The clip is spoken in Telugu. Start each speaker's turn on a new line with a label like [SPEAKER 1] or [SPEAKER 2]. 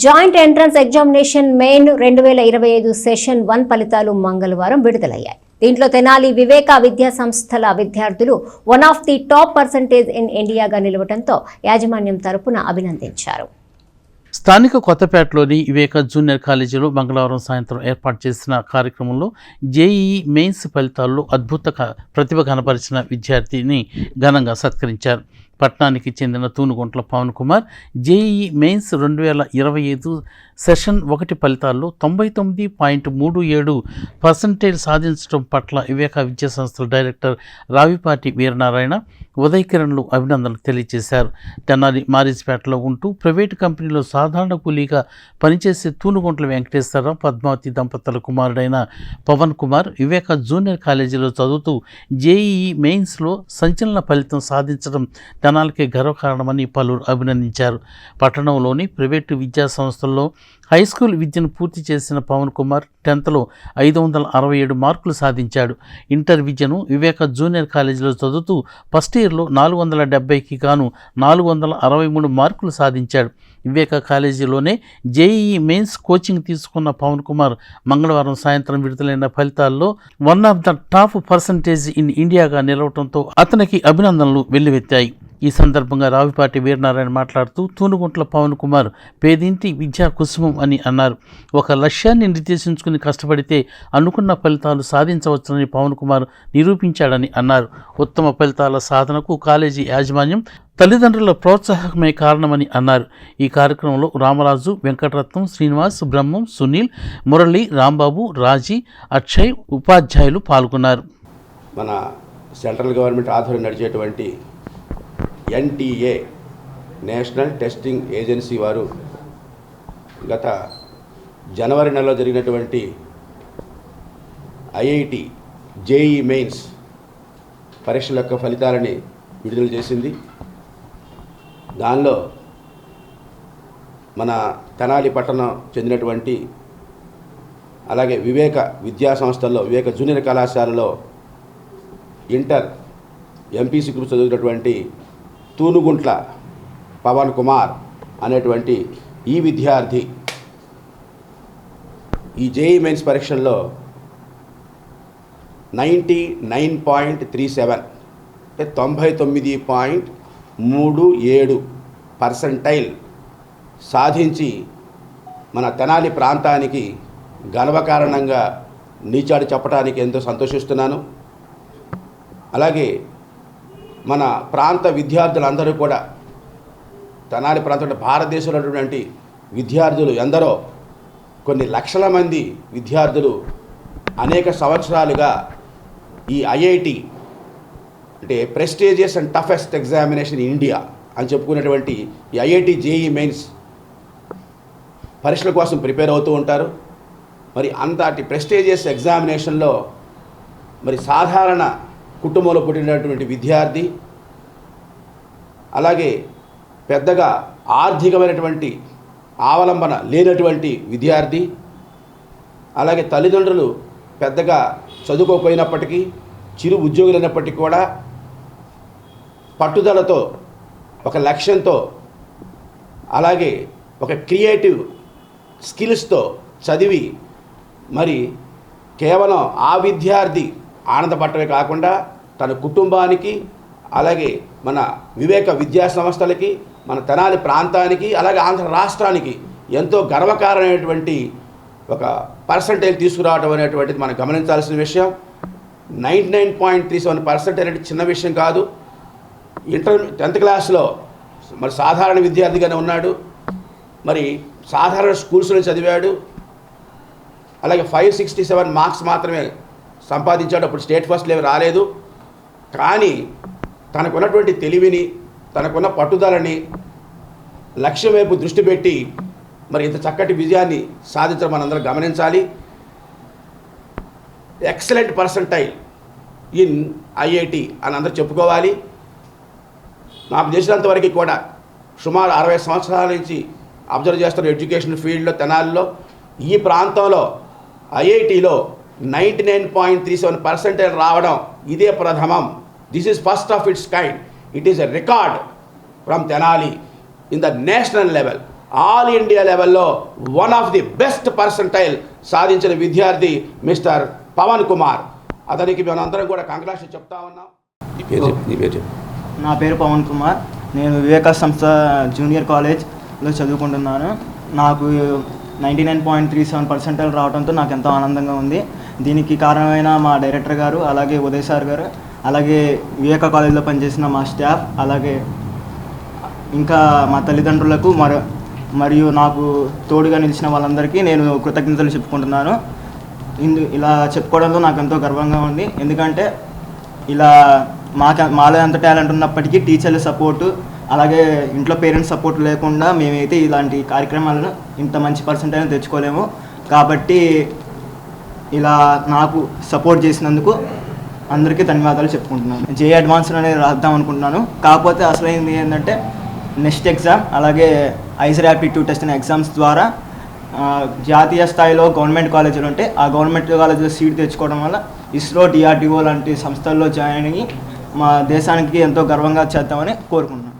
[SPEAKER 1] జాయింట్ ఎంట్రన్స్ ఎగ్జామినేషన్ మెయిన్ రెండు వేల ఇరవై ఐదు సెషన్ వన్ ఫలితాలు మంగళవారం విడుదలయ్యాయి. దీంట్లో తెనాలి వివేక విద్యా సంస్థల విద్యార్థులు one of the top percentage in ఇండియాగా నిలవడంతో యాజమాన్యం తరపున అభినందించారు.
[SPEAKER 2] స్థానిక కొత్తపేటలోని వివేక జూనియర్ కాలేజీలో మంగళవారం సాయంత్రం ఏర్పాటు చేసిన కార్యక్రమంలో జేఈఈ మెయిన్స్ ఫలితాల్లో అద్భుత ప్రతిభ కనపరిచిన విద్యార్థిని ఘనంగా సత్కరించారు. పట్నానికి చెందిన తూనుగుంట్ల పవన్ కుమార్ జేఈఈ మెయిన్స్ రెండు వేల ఇరవై ఐదు సెషన్ ఒకటి ఫలితాల్లో తొంభై తొమ్మిది పాయింట్ మూడు ఏడు పర్సంటేజ్ సాధించడం పట్ల వివేక విద్యా సంస్థల డైరెక్టర్ రావిపాటి వీరనారాయణ ఉదయ్ కిరణ్లు అభినందనలు తెలియజేశారు. తెనాలి మారిజ్పేటలో ఉంటూ ప్రైవేటు కంపెనీలో సాధారణ కూలీగా పనిచేసే తూనుగుంట్ల వెంకటేశ్వరరావు పద్మావతి దంపతుల కుమారుడైన పవన్ కుమార్ వివేక జూనియర్ కాలేజీలో చదువుతూ జేఈఈ మెయిన్స్లో సంచలన ఫలితం సాధించడం తెనాలికి గర్వకారణమని పలువురు అభినందించారు. పట్టణంలోని ప్రైవేటు విద్యా సంస్థల్లో హై స్కూల్ విద్యను పూర్తి చేసిన పవన్ కుమార్ టెన్త్లో ఐదు వందల అరవై ఏడు మార్కులు సాధించాడు. ఇంటర్ విద్యను వివేక జూనియర్ కాలేజీలో చదువుతూ ఫస్ట్ ఇయర్లో నాలుగు వందల డెబ్బైకి గాను నాలుగు వందల అరవై మూడు మార్కులు సాధించాడు. వివేక కాలేజీలోనే జేఈఈ మెయిన్స్ కోచింగ్ తీసుకున్న పవన్ కుమార్ మంగళవారం సాయంత్రం విడుదలైన ఫలితాల్లో one of the top percentage in ఇండియాగా నిలవడంతో అతనికి అభినందనలు వెల్లువెత్తాయి. ఈ సందర్భంగా రావిపాటి వీరనారాయణ మాట్లాడుతూ తూనుగుంట్ల పవన్ కుమార్ పేదింటి విద్యా కుసుమం అని అన్నారు. ఒక లక్ష్యాన్ని నిర్దేశించుకుని కష్టపడితే అనుకున్న ఫలితాలు సాధించవచ్చునని పవన్ కుమార్ నిరూపించాడని అన్నారు. ఉత్తమ ఫలితాల సాధనకు కాలేజీ యాజమాన్యం తల్లిదండ్రుల ప్రోత్సాహకమే కారణమని అన్నారు. ఈ కార్యక్రమంలో రామరాజు వెంకటరత్నం శ్రీనివాస్ బ్రహ్మం సునీల్ మురళి రాంబాబు రాజీ అక్షయ్ ఉపాధ్యాయులు పాల్గొన్నారు.
[SPEAKER 3] మన సెంట్రల్ గవర్నమెంట్ ఆధ్వర్యం నడిచేటువంటి ఎన్టీఏ నేషనల్ టెస్టింగ్ ఏజెన్సీ వారు గత జనవరి నెలలో జరిగినటువంటి ఐఐటి జేఈ మెయిన్స్ పరీక్షల యొక్క ఫలితాలని విడుదల చేసింది. దానిలో మన తెనాలి పట్టణం చెందినటువంటి అలాగే వివేక విద్యా సంస్థల్లో వివేక జూనియర్ కళాశాలలో ఇంటర్ ఎంపీసీ గ్రూప్ చదివినటువంటి తూనుగుంట్ల పవన్ కుమార్ అనేటువంటి ఈ విద్యార్థి ఈ జేఈ మెయిన్స్ పరీక్షల్లో ninety nine point three seven అంటే తొంభై తొమ్మిది పాయింట్ మూడు ఏడు పర్సంటైల్ సాధించి మన తెనాలి ప్రాంతానికి గర్వకారణంగా నీచాడు చెప్పడానికి ఎంతో సంతోషిస్తున్నాను. అలాగే మన ప్రాంత విద్యార్థులందరూ కూడా తెనాలి ప్రాంతంలో భారతదేశంలో ఉన్నటువంటి విద్యార్థులు ఎందరో కొన్ని లక్షల మంది విద్యార్థులు అనేక సంవత్సరాలుగా ఈ ఐఐటి అంటే prestigious and toughest examination in India అని చెప్పుకునేటువంటి ఈ ఐఐటి జేఈ మెయిన్స్ పరీక్షల కోసం ప్రిపేర్ అవుతూ ఉంటారు. మరి అంతటి ప్రెస్టేజియస్ ఎగ్జామినేషన్లో మరి సాధారణ కుటుంబంలో పుట్టినటువంటి విద్యార్థి అలాగే పెద్దగా ఆర్థికమైనటువంటి ఆవలంబన లేనటువంటి విద్యార్థి అలాగే తల్లిదండ్రులు పెద్దగా చదువుకోకపోయినప్పటికీ చిరు ఉద్యోగులైనప్పటికీ కూడా పట్టుదలతో ఒక లక్ష్యంతో అలాగే ఒక క్రియేటివ్ స్కిల్స్తో చదివి మరి కేవలం ఆ విద్యార్థి ఆనందపడటమే కాకుండా తన కుటుంబానికి అలాగే మన వివేక విద్యా సంస్థలకి మన తెనాలి ప్రాంతానికి అలాగే ఆంధ్ర రాష్ట్రానికి ఎంతో గర్వకారణమైనటువంటి ఒక పర్సంటేజ్ తీసుకురావడం అనేటువంటిది మనం గమనించాల్సిన విషయం. Ninety nine point three seven percent అనేది చిన్న విషయం కాదు. ఇంటర్ టెన్త్ క్లాస్లో మరి సాధారణ విద్యార్థిగానే ఉన్నాడు. మరి సాధారణ స్కూల్స్లో చదివాడు. అలాగే ఫైవ్ సిక్స్టీ సెవెన్ మార్క్స్ మాత్రమే సంపాదించాడు. అప్పుడు స్టేట్ ఫస్ట్ లెవెల్ రాలేదు. కానీ తనకున్నటువంటి తెలివిని తనకున్న పట్టుదలని లక్ష్యం వైపు దృష్టి పెట్టి మరి ఇంత చక్కటి విజయాన్ని సాధించడం మనందరం గమనించాలి. ఎక్సలెంట్ పర్సంటైల్ ఇన్ ఐఐటి అని అందరూ చెప్పుకోవాలి. నాకు తెలిసినంత వరకు కూడా సుమారు అరవై సంవత్సరాల నుంచి అబ్జర్వ్ చేస్తున్న ఎడ్యుకేషన్ ఫీల్డ్లో తెనాలిలో ఈ ప్రాంతంలో ఐఐటిలో ninety nine point three seven percentage రావడం ఇదే ప్రథమం. This is first of its kind it is a record from Tenali in the national level all India లెవెల్లో one of the best percentile సాధించిన విద్యార్థి మిస్టర్ పవన్ కుమార్ అతనికి మేము అందరం కూడా కంగ్రాట్స్ చెప్తా ఉన్నాం. నీ పేరు
[SPEAKER 4] పవన్ కుమార్ నేను వివేకా సంస్థ జూనియర్ కాలేజ్లో చదువుకుంటున్నాను. నాకు ninety nine point three seven percentage రావడంతో నాకు ఎంతో ఆనందంగా ఉంది. దీనికి కారణమైన మా డైరెక్టర్ గారు అలాగే ఉదయ్ సార్ గారు. అలాగే వివేకా కాలేజ్లో పనిచేసిన మా స్టాఫ్ అలాగే ఇంకా మా తల్లిదండ్రులకు మరి మరియు నాకు తోడుగా నిలిచిన వాళ్ళందరికీ నేను కృతజ్ఞతలు చెప్పుకుంటున్నాను. ఇందు ఇలా చెప్పుకోవడంలో నాకు ఎంతో గర్వంగా ఉంది. ఎందుకంటే ఇలా మాకు మాలో ఎంత టాలెంట్ ఉన్నప్పటికీ టీచర్ల సపోర్టు అలాగే ఇంట్లో పేరెంట్స్ సపోర్ట్ లేకుండా మేమైతే ఇలాంటి కార్యక్రమాలను ఇంత మంచి పర్సెంటేజ్ తెచ్చుకోలేము. కాబట్టి ఇలా నాకు సపోర్ట్ చేసినందుకు అందరికీ ధన్యవాదాలు చెప్పుకుంటున్నాను. జే అడ్వాన్స్ అనేది రాద్దాం అనుకుంటున్నాను. కాకపోతే అసలైంది ఏంటంటే నెక్స్ట్ ఎగ్జామ్ అలాగే ఐస్ ర్యాపిడ్ టెస్ట్ అనే ఎగ్జామ్స్ ద్వారా జాతీయ స్థాయిలో గవర్నమెంట్ కాలేజీలు ఉంటే ఆ గవర్నమెంట్ కాలేజీలో సీట్ తెచ్చుకోవడం వల్ల ఇస్రో డిఆర్డిఓ లాంటి సంస్థల్లో జాయిన్ అయ్యి మా దేశానికి ఎంతో గర్వంగా చేద్దామని కోరుకుంటున్నాను.